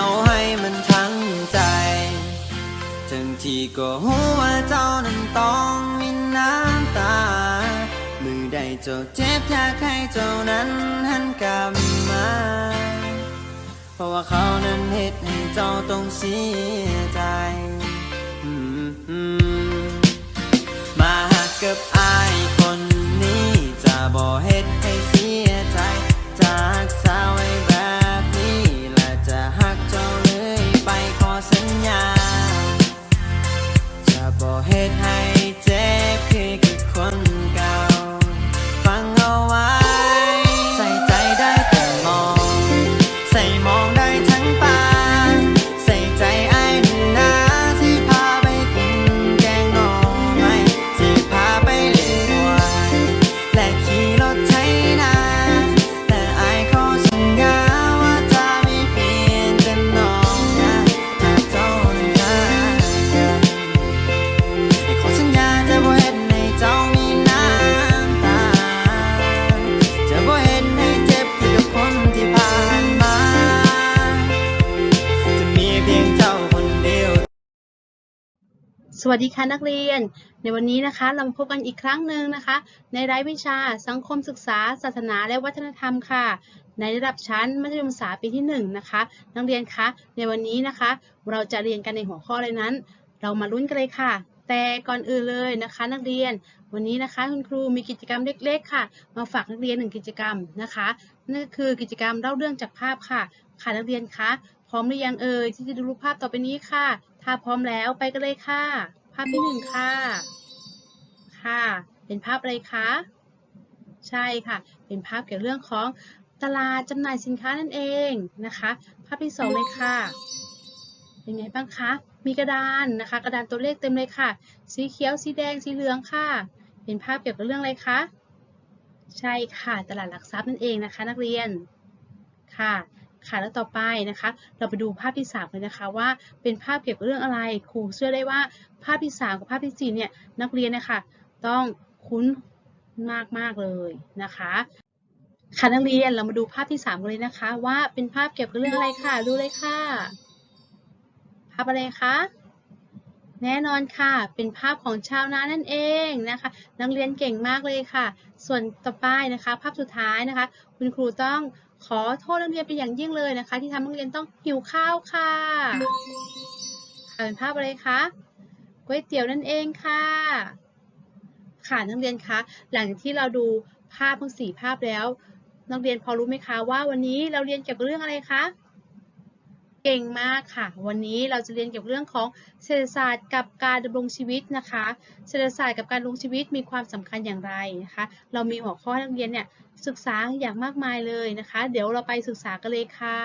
จ้าให้มันทั้งใจ ทั้งที่ก็หัวาเจ้านั้นต้องมีน้ำตา มือใดเจ้าเจ็บอยากให้เจ้านั้นหันกลับมา เพราะว่าเขานั้นเหตุให้เจ้าต้องเสียใจมอืมมาหักกับอาย วัสดีค่ะนักเรียน ในวันนี้นะคะเรามาพบกันอีกครั้งหนึ่งนะคะ ในรายวิชาสังคมศึกษา ศาสนาและวัฒนธรรมค่ะ ในระดับชั้นมัธยมศึกษาปีที่1นงนะคะนักเรียนคะในวันนี้นะคะ เราจะเรียนกันในหัวข้ออะไรนั้น เรามาลุ้นกันเลยค่ะ แต่ก่อนอื่นเลยนะคะ นักเรียน วันนี้นะคะคุณครูมีกิจกรรมเล็ก ๆ ค่ะ มาฝากนักเรียนหนึ่งกิจกรรมนะคะนั่นก็คือกิจกรรมเล่าเรื่องจากภาพค่ะ ค่ะนักเรียนคะพร้อมหรือยังเอ่ยที่จะดูรูปภาพต่อไปนี้ค่ะ ถ้าพร้อมแล้วไปกันเลยค่ะ ภาพที่หนึ่งค่ะ ค่ะ เป็นภาพอะไรคะ ใช่ค่ะ เป็นภาพเกี่ยวกับเรื่องของตลาดจำหน่ายสินค้านั่นเองนะคะ ภาพที่สองเลยค่ะ เป็นไงบ้างคะ มีกระดานนะคะ กระดานตัวเลขเต็มเลยค่ะ สีเขียว สีแดง สีเหลืองค่ะ เป็นภาพเกี่ยวกับเรื่องอะไรคะ ใช่ค่ะ ตลาดหลักทรัพย์นั่นเองนะคะ นักเรียน ค่ะ ค่ะแล้วต่อไปนะคะ เราไปดูภาพที่3เลยนะคะว่าเป็นภาพเกี่ยวกับเรื่องอะไร ครูเชื่อได้ว่าภาพที่ 3 กับภาพที่4เนี่ยนักเรียนนะคะต้องคุ้นมากมากๆเลยนะคะค่ะนักเรียนเรามาดูภาพที่3กันเลยนะคะ ว่าเป็นภาพเกี่ยวกับเรื่องอะไรค่ะดูเลยค่ะ ภาพอะไรคะแน่นอนค่ะ เป็นภาพของชาวนานั่นเองนะคะ นักเรียนเก่งมากเลยค่ะ ส่วนต่อไปนะคะ ภาพสุดท้ายนะคะ คุณครูต้อง ขอโทษนักเรียนเป็นอย่างยิ่งเลยนะคะ ที่ทำให้นักเรียนต้องหิวข้าวค่ะค่ะเป็นภาพอะไรคะก๋วยเตี๋ยวนั่นเองค่ะ ค่ะนักเรียนคะหลังที่เราดูภาพทั้งสี่ภาพแล้ว นักเรียนพอรู้ไหมคะว่าวันนี้เราเรียนเกี่ยวกับเรื่องอะไรคะ เก่งมากค่ะ วันนี้เราจะเรียนเกี่ยวกับเรื่องของเศรษฐศาสตร์กับการดำรงชีวิตนะคะ เศรษฐศาสตร์กับการดำรงชีวิตมีความสำคัญอย่างไรนะคะ เรามีหัวข้อนักเรียนเนี่ยศึกษาอย่างมากมายเลยนะคะ เดี๋ยวเราไปศึกษากันเลยค่ะ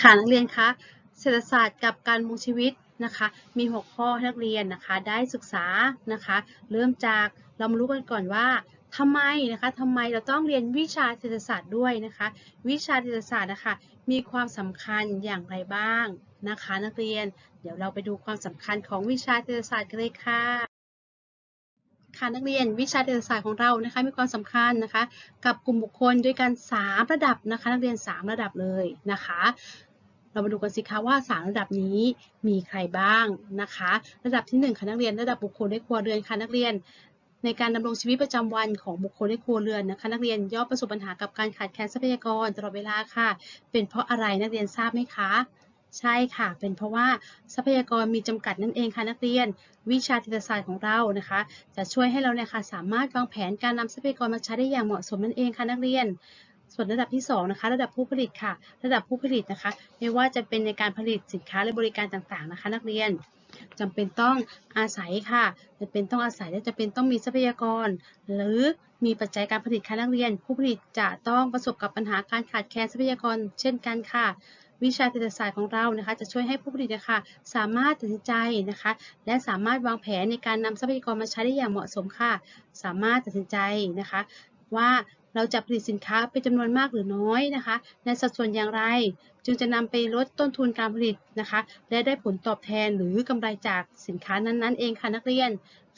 ค่ะนักเรียนคะ เศรษฐศาสตร์กับการดำรงชีวิตนะคะ มีหัวข้อนักเรียนนะคะ ได้ศึกษานะคะ เริ่มจากเรามารู้กันก่อนว่า ทำไมนะคะทำไมเราต้องเรียนวิชาเศรษฐศาสตร์ด้วยนะคะ วิชาเศรษฐศาสตร์นะคะมีความสำคัญอย่างไรบ้างนะคะ นักเรียน เดี๋ยวเราไปดูความสำคัญของวิชาเศรษฐศาสตร์กันเลยค่ะค่ะนักเรียนวิชาเศรษฐศาสตร์ของเรานะคะมีความสำคัญนะคะ กับกลุ่มบุคคลด้วยกัน 3 ระดับนะคะ นักเรียน 3 ระดับเลยนะคะ เรามาดูกันสิคะว่า 3 ระดับนี้มีใครบ้างนะคะ ระดับที่1ค่ะนักเรียนระดับบุคคลในครัวเรือนค่ะนักเรียน ในการดำรงชีวิตประจำวันของบุคคลในครัวเรือนนะคะ นักเรียนย่อมประสบปัญหากับการขาดแคลนทรัพยากรตลอดเวลาค่ะ เป็นเพราะอะไรนักเรียนทราบไหมคะใช่ค่ะ เป็นเพราะว่าทรัพยากรมีจำกัดนั่นเองค่ะนักเรียน วิชาเศรษฐศาสตร์ของเรานะคะ จะช่วยให้เราเนี่ยค่ะสามารถวางแผนการนำทรัพยากรมาใช้ได้อย่างเหมาะสมนั่นเองค่ะนักเรียน ส่วนระดับที่2นะคะระดับผู้ผลิตค่ะ ระดับผู้ผลิตนะคะ ไม่ว่าจะเป็นในการผลิตสินค้าและบริการต่างๆนะคะ นักเรียน จำเป็นต้องอาศัยค่ะจำเป็นต้องอาศัยและจำเป็นต้องมีทรัพยากร หรือมีปัจจัยการผลิตค่ะนักเรียน ผู้ผลิตจะต้องประสบกับปัญหาการขาดแคลนทรัพยากร เช่นกันค่ะวิชาเศรษฐศาสตร์ของเรานะคะจะช่วยให้ผู้ผลิตนะคะสามารถตัดสินใจนะคะและสามารถวางแผนในการนำทรัพยากรมาใช้ได้อย่างเหมาะสมค่ะ สามารถตัดสินใจนะคะว่า เราจะผลิตสินค้าเป็นจำนวนมากหรือน้อยนะคะในสัดส่วนอย่างไร จึงจะนำไปลดต้นทุนการผลิตนะคะ และได้ผลตอบแทนหรือกำไรจากสินค้านั้นๆ เองค่ะนักเรียน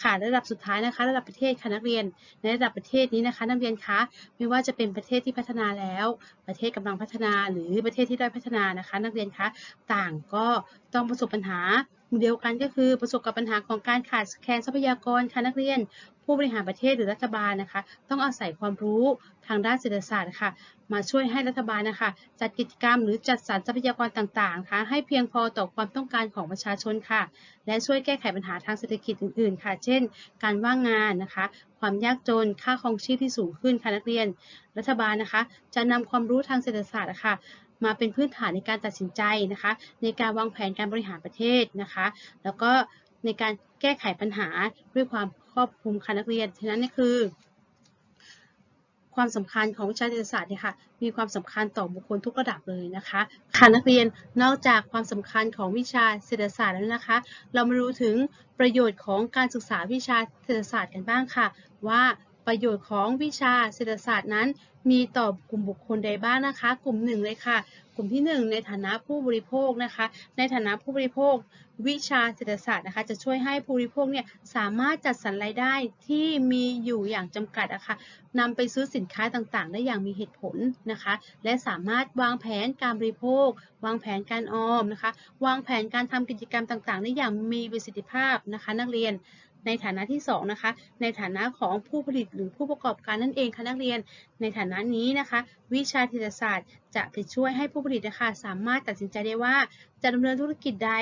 ค่ะ ระดับสุดท้ายนะคะ ระดับประเทศค่ะนักเรียน ในระดับประเทศนี้นะคะ นักเรียนคะไม่ว่าจะเป็นประเทศที่พัฒนาแล้ว ประเทศกำลังพัฒนา หรือประเทศที่ได้อยพัฒนานะคะ นักเรียนคะต่างก็ต้องประสบปัญหาเดียวกันก็คือประสบกับปัญหาของการขาดแคลนทรัพยากรค่ะนักเรียน ผู้บริหารประเทศหรือรัฐบาลนะคะ ต้องอาศัยความรู้ ทางด้านเศรษฐศาสตร์ค่ะ มาช่วยให้รัฐบาลนะคะ จัดกิจกรรมหรือจัดสรรทรัพยากรต่างๆนะคะให้เพียงพอต่อความต้องการของประชาชนค่ะ และช่วยแก้ไขปัญหาทางเศรษฐกิจอื่นๆ ค่ะ เช่น การว่างงานนะคะ ความยากจนค่าครองชีพที่สูงขึ้นค่ะนักเรียน รัฐบาลนะคะ จะนำความรู้ทางเศรษฐศาสตร์นะคะมาเป็นพื้นฐานในการตัดสินใจนะคะ ในการวางแผนการบริหารประเทศนะคะ แล้วก็ในการแก้ไขปัญหาด้วยความครอบคลุมค่ะนักเรียน ฉะนั้นนี่คือ ความสำคัญของวิชาเศรษฐศาสตร์เนี่ยค่ะมีความสำคัญต่อบุคคลทุกระดับเลยนะคะค่ะนักเรียนนอกจากความสำคัญของวิชาเศรษฐศาสตร์แล้วนะคะ เรามารู้ถึงประโยชน์ของการศึกษาวิชาเศรษฐศาสตร์กันบ้างค่ะ ว่า ประโยชน์ของวิชาเศรษฐศาสตร์นั้น มีต่อกลุ่มบุคคลใดบ้างนะคะ กลุ่มหนึ่งเลยค่ะ กลุ่มที่หนึ่งในฐานะผู้บริโภคนะคะ ในฐานะผู้บริโภค วิชาเศรษฐศาสตร์นะคะ จะช่วยให้ผู้บริโภคเนี่ยสามารถจัดสรรรายได้ที่มีอยู่อย่างจำกัดอะค่ะนำไปซื้อสินค้าต่างๆ ได้อย่างมีเหตุผลนะคะ และสามารถวางแผนการบริโภค วางแผนการออมนะคะ วางแผนการทำกิจกรรมต่างๆ ได้อย่างมีประสิทธิภาพนะคะ นักเรียน ในฐานะที่2นะคะในฐานะของผู้ผลิตหรือผู้ประกอบการนั่นเองค่ะนักเรียน ในฐานะนี้นะคะ วิชาเศรษฐศาสตร์ จะไปช่วยให้ผู้ผลิตนะคะสามารถตัดสินใจได้ว่า จะดำเนินธุรกิจใด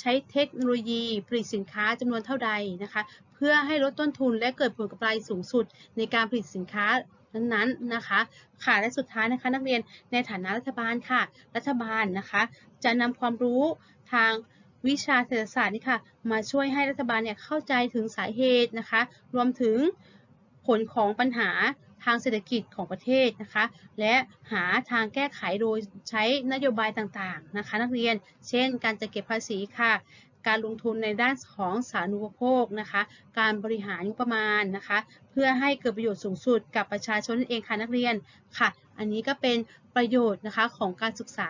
ใช้เทคโนโลยี ผลิตสินค้าจำนวนเท่าใดนะคะ เพื่อให้ลดต้นทุนและเกิดผลกำไรสูงสุด ในการผลิตสินค้านั้นๆนะคะค่ะและสุดท้ายนะคะ นักเรียนในฐานะรัฐบาลค่ะ รัฐบาลนะคะ จะนำความรู้ทาง วิชาเศรษฐศาสตร์นี่ค่ะมาช่วยให้รัฐบาลเนี่ยเข้าใจถึงสาเหตุนะคะ รวมถึงผลของปัญหาทางเศรษฐกิจของประเทศนะคะ และหาทางแก้ไขโดยใช้นโยบายต่างๆนะคะ นักเรียน เช่น การจัดเก็บภาษีค่ะ การลงทุนในด้านของสาธารณูปโภคนะคะ การบริหารงบประมาณนะคะ เพื่อให้เกิดประโยชน์สูงสุดกับประชาชนนั่นเองค่ะนักเรียนค่ะ อันนี้ก็เป็นประโยชน์นะคะของการศึกษา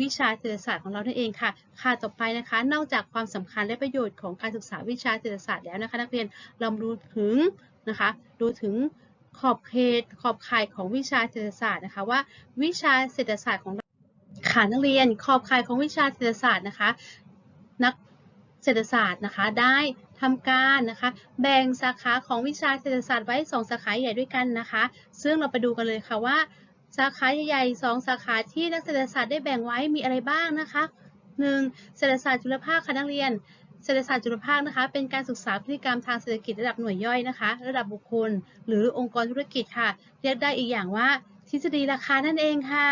วิชาเศรษฐศาสตร์ของเรานั่นเองค่ะ ค่ะต่อไปนะคะ นอกจากความสำคัญและประโยชน์ของการศึกษาวิชาเศรษฐศาสตร์แล้วนะคะ นักเรียนเราดูถึงนะคะดูถึงขอบเขตขอบข่ายของวิชาเศรษฐศาสตร์นะคะว่าวิชาเศรษฐศาสตร์ของเราค่ะนักเรียนขอบข่ายของวิชาเศรษฐศาสตร์นะคะ นักเศรษฐศาสตร์นะคะได้ทำการนะคะ แบ่งสาขาของวิชาเศรษฐศาสตร์ไว้ 2 สาขาใหญ่ด้วยกันนะคะ ซึ่งเราไปดูกันเลยค่ะว่า สาขาใหญ่ๆสองสาขาที่นักเศรษฐศาสตร์ได้แบ่งไว้มีอะไรบ้างนะคะ 1. เศรษฐศาสตร์จุลภาคค่ะนักเรียน เศรษฐศาสตร์จุลภาคนะคะ เป็นการศึกษาพฤติกรรมทางเศรษฐกิจระดับหน่วยย่อยนะคะ ระดับบุคคล หรือองค์กรธุรกิจค่ะ เรียกได้อีกอย่างว่า ทฤษฎีราคานั่นเองค่ะ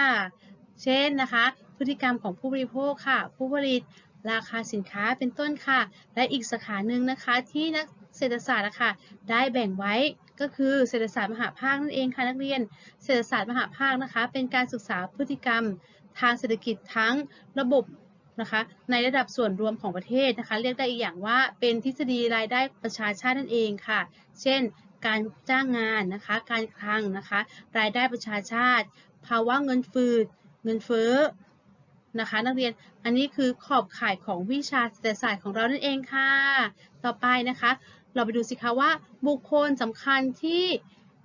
เช่นนะคะ พฤติกรรมของผู้บริโภคค่ะ ผู้ผลิต ราคาสินค้าเป็นต้นค่ะ และอีกสาขาหนึ่งนะคะที่นัก เศรษฐศาสตร์นะคะได้แบ่งไว้ก็คือเศรษฐศาสตร์มหาภาคนั่นเองค่ะนักเรียน เศรษฐศาสตร์มหาภาคนะคะ เป็นการศึกษาพฤติกรรม ทางเศรษฐกิจทั้งระบบนะคะในระดับส่วนรวมของประเทศนะคะ เรียกได้อีกอย่างว่าเป็นทฤษฎีรายได้ประชาชาตินั่นเองค่ะ เช่น การจ้างงานนะคะ การคลังนะคะ รายได้ประชาชาติ ภาวะเงินฝืดเงินเฟ้อนะคะ นักเรียนอันนี้คือขอบข่ายของวิชาเศรษฐศาสตร์ของเรานั่นเองค่ะ ต่อไปนะคะ เราไปดูสิคะว่าบุคคลสำคัญที่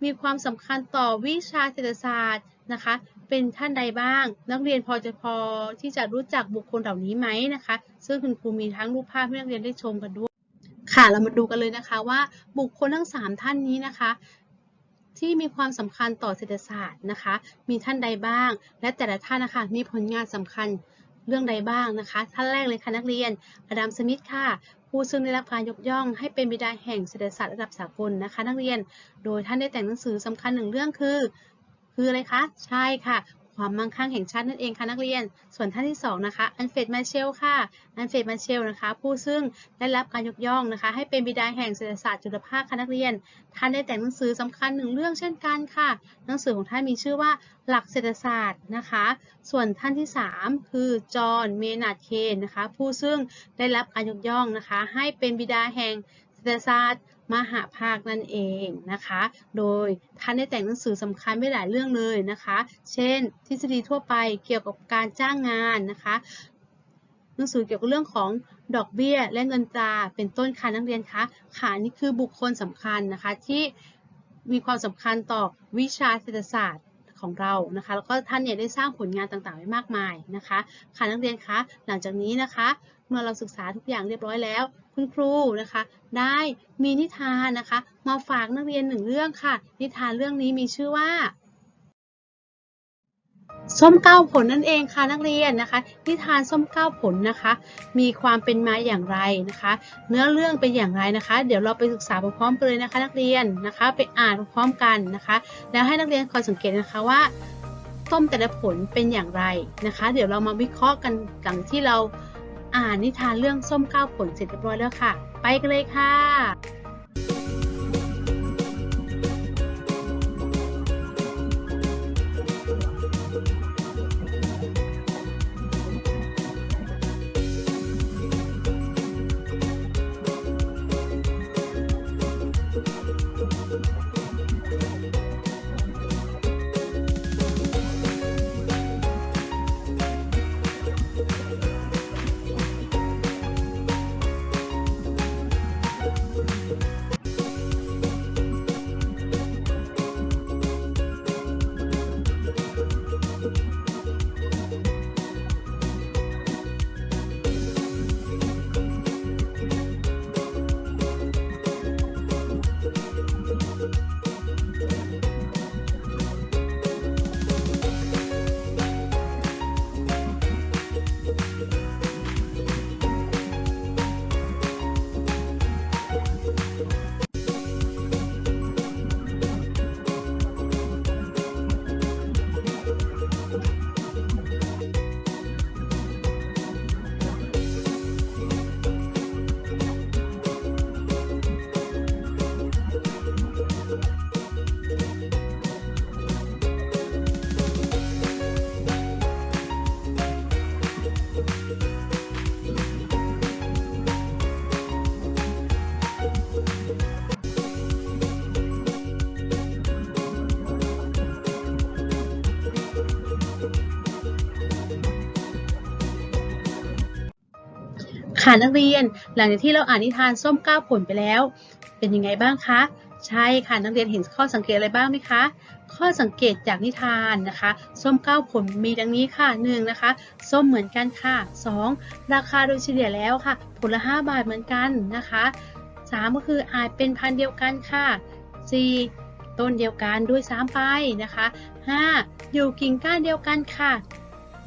มีความสำคัญต่อวิชาเศรษฐศาสตร์นะคะ เป็นท่านใดบ้าง นักเรียนพอจะพอที่จะรู้จักบุคคลเหล่านี้ไหมนะคะ ซึ่งคุณครูมีทั้งรูปภาพให้นักเรียนได้ชมกันด้วย ค่ะเรามาดูกันเลยนะคะว่าบุคคลทั้ง 3 ท่านนี้นะคะที่มีความสำคัญต่อเศรษฐศาสตร์นะคะ มีท่านใดบ้าง และแต่ละท่านนะคะ มีผลงานสำคัญเรื่องใดบ้างนะคะ ท่านแรกเลยค่ะนักเรียน อดัม สมิธค่ะ ผู้ซึ่งได้รับการยกย่องให้เป็นบิดาแห่งเศรษฐศาสตร์ระดับสากลนะคะ นักเรียน โดยท่านได้แต่งหนังสือสำคัญหนึ่งเรื่องคือ คืออะไรคะ ใช่ค่ะ ความมั่งคั่งแห่งชาตินั่นเองค่ะนักเรียน ส่วนท่านที่สองนะคะอันเฟดมาเชลค่ะอันเฟดมาเชลนะคะผู้ซึ่งได้รับการยกย่องนะคะ ให้เป็นบิดาแห่งเศรษฐศาสตร์จุลภาคค่ะนักเรียน ท่านได้แต่งหนังสือสำคัญหนึ่งเรื่องเช่นกันค่ะ หนังสือของท่านมีชื่อว่าหลักเศรษฐศาสตร์นะคะ ส่วนท่านที่ 3 คือจอห์นเมนาร์ดเคนนะคะ ผู้ซึ่งได้รับการยกย่องนะคะ ให้เป็นบิดาแห่ง เศรษฐศาสตร์มหาภาคนั่นเองนะคะ โดยท่านได้แต่งหนังสือสำคัญไว้หลายเรื่องเลยนะคะ เช่น ทฤษฎีทั่วไปเกี่ยวกับการจ้างงานนะคะ หนังสือเกี่ยวกับเรื่องของดอกเบี้ย และเงินตราเป็นต้นค่ะนักเรียนคะค่ะนี่คือบุคคลสำคัญนะคะที่มีความสำคัญต่อวิชาเศรษฐศาสตร์ ของเรานะคะ แล้วก็ท่านเนี่ยได้สร้างผลงานต่างๆไว้มากมายนะคะ ค่ะนักเรียนคะหลังจากนี้นะคะ เมื่อเราศึกษาทุกอย่างเรียบร้อยแล้ว คุณครูนะคะ ได้มีนิทานนะคะ มาฝากนักเรียนหนึ่งเรื่องค่ะ นิทานเรื่องนี้มีชื่อว่า ส้มเก้าผลนั่นเองค่ะนักเรียนนะคะนิทานส้มเก้าผลนะคะ มีความเป็นมาอย่างไรนะคะ เนื้อเรื่องเป็นอย่างไรนะคะ เดี๋ยวเราไปศึกษาพร้อมๆกันเลยนะคะนักเรียนนะคะ ไปอ่านพร้อมๆกันนะคะ แล้วให้นักเรียนคอยสังเกตนะคะว่าส้มแต่ละผลเป็นอย่างไรนะคะ เดี๋ยวเรามาวิเคราะห์กันหลังที่เราอ่านนิทานเรื่องส้มเก้าผลเสร็จเรียบร้อยแล้วค่ะ ไปกันเลยค่ะะนักเรียน หลังจากที่เราอ่านนิทานส้มก้าผลไปแล้ว เป็นยังไงบ้างคะ ใช่ค่ะนักเรียนเห็นข้อสังเกตอะไรบ้างไหมคะ ข้อสังเกตจากนิทานนะคะ ส้มก้าผลมีดังนี้ค่ะหนึ่งนะคะ ส้มเหมือนกันค่ะสองราคาโดยเฉลี่ยแล้วค่ะ ผลละห้าบาทเหมือนกันนะคะสามก็คืออาจเป็นพันเดียวกันค่ะสี่ต้นเดียวกันด้วยซ้ำไปนะคะห้าอยู่กิ่งก้านเดียวกันค่ะ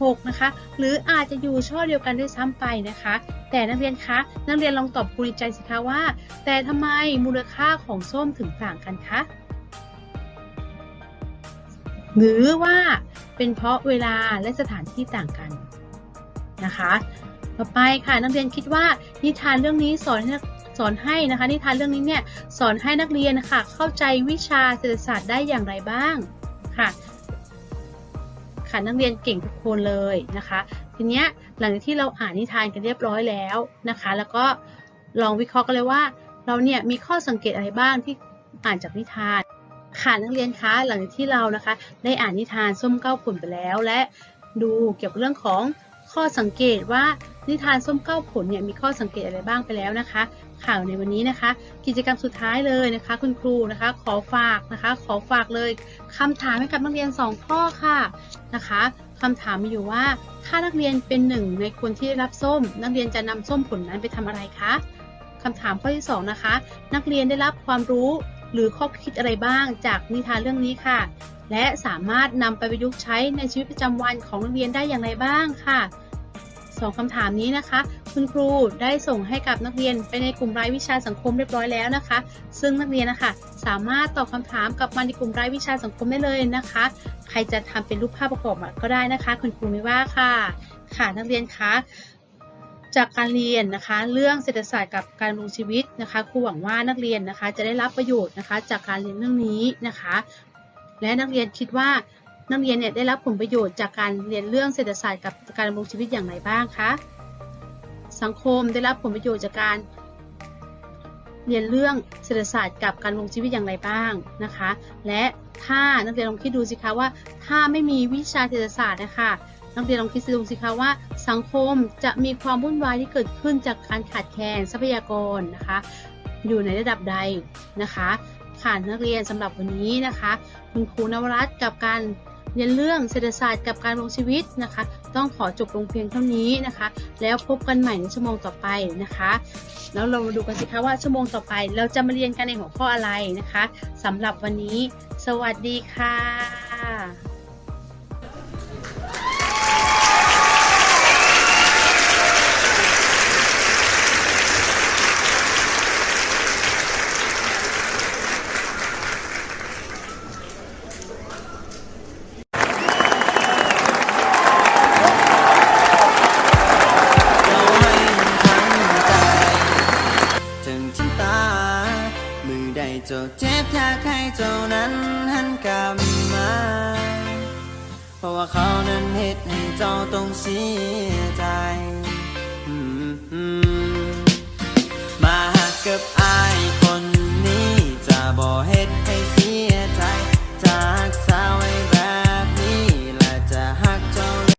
6 นะคะ หรืออาจจะอยู่ช่อเดียวกันด้วยซ้ำไปนะคะ แต่นักเรียนคะ นักเรียนลองตอบครูในใจสิคะว่า แต่ทำไมมูลค่าของส้มถึงต่างกันคะ หรือว่าเป็นเพราะเวลาและสถานที่ต่างกันนะคะ ต่อไปค่ะนักเรียนคิดว่านิทานเรื่องนี้สอนให้สอนให้นะคะ นิทานเรื่องนี้เนี่ยสอนให้นักเรียนนะคะเข้าใจวิชาเศรษฐศาสตร์ได้อย่างไรบ้างค่ะ ค่ะนักเรียนเก่งทุกคนเลยนะคะ ทีเนี้ยหลังจากที่เราอ่านนิทานกันเรียบร้อยแล้วนะคะ แล้วก็ลองวิเคราะห์กันเลยว่า เราเนี่ยมีข้อสังเกตอะไรบ้างที่อ่านจากนิทานค่ะนักเรียนคะหลังจากที่เรานะคะ ได้อ่านนิทานส้มเก้าผลไปแล้ว และดูเกี่ยวกับเรื่องของข้อสังเกตว่านิทานส้มเก้าผลเนี่ยมีข้อสังเกตอะไรบ้างไปแล้วนะคะ ข่าวในวันนี้นะคะ กิจกรรมสุดท้ายเลยนะคะ คุณครูนะคะ ขอฝากนะคะ ขอฝากเลยคำถามให้กับนักเรียน 2 ข้อค่ะนะคะคำถามมีอยู่ว่าถ้านักเรียนเป็นหนึ่งในคนที่ได้รับส้ม นักเรียนจะนำส้มผลนั้นไปทำอะไรคะคำถามข้อที่ 2 นะคะ นักเรียนได้รับความรู้หรือข้อคิดอะไรบ้างจากนิทานเรื่องนี้ค่ะ และสามารถนำไปประยุกต์ใช้ในชีวิตประจำวันของนักเรียนได้อย่างไรบ้างค่ะ สองคำถามนี้นะคะ คุณครูได้ส่งให้กับนักเรียนไปในกลุ่มรายวิชาสังคมเรียบร้อยแล้วนะคะ ซึ่งนักเรียนนะคะสามารถตอบคำถามกับมาในกลุ่มรายวิชาสังคมได้เลยนะคะ ใครจะทำเป็นรูปภาพประกอบก็ได้นะคะ คุณครูไม่ว่าค่ะค่ะนักเรียนคะจากการเรียนนะคะ เรื่องเศรษฐศาสตร์กับการดำรงชีวิตนะคะครูหวังว่านักเรียนนะคะจะได้รับประโยชน์นะคะ จากการเรียนเรื่องนี้นะคะ และนักเรียนคิดว่า นักเรียนเนี่ยได้รับผลประโยชน์จากการเรียนเรื่องเศรษฐศาสตร์กับการดำรงชีวิตอย่างไรบ้างคะสังคมได้รับผลประโยชน์จากการเรียนเรื่องเศรษฐศาสตร์กับการดำรงชีวิตอย่างไรบ้างนะคะ และถ้านักเรียนลองคิดดูสิคะว่า ถ้าไม่มีวิชาเศรษฐศาสตร์นะคะนักเรียนลองคิดดูสิคะว่า สังคมจะมีความวุ่นวายที่เกิดขึ้นจากการขาดแคลนทรัพยากรนะคะ อยู่ในระดับใดนะคะค่ะนักเรียนสำหรับวันนี้นะคะ คุณครูนวรัตน์กับการ เรียนเรื่องเศรษฐศาสตร์กับการลงชีวิตนะคะ ต้องขอจบลงเพียงเท่านี้นะคะ แล้วพบกันใหม่ในชั่วโมงต่อไปนะคะ แล้วเรามาดูกันสิคะว่าชั่วโมงต่อไป เราจะมาเรียนกันในหัวข้ออะไรนะคะสำหรับวันนี้ สวัสดีค่ะ เขานั้นเหตุให้เจ้าต้องเสีย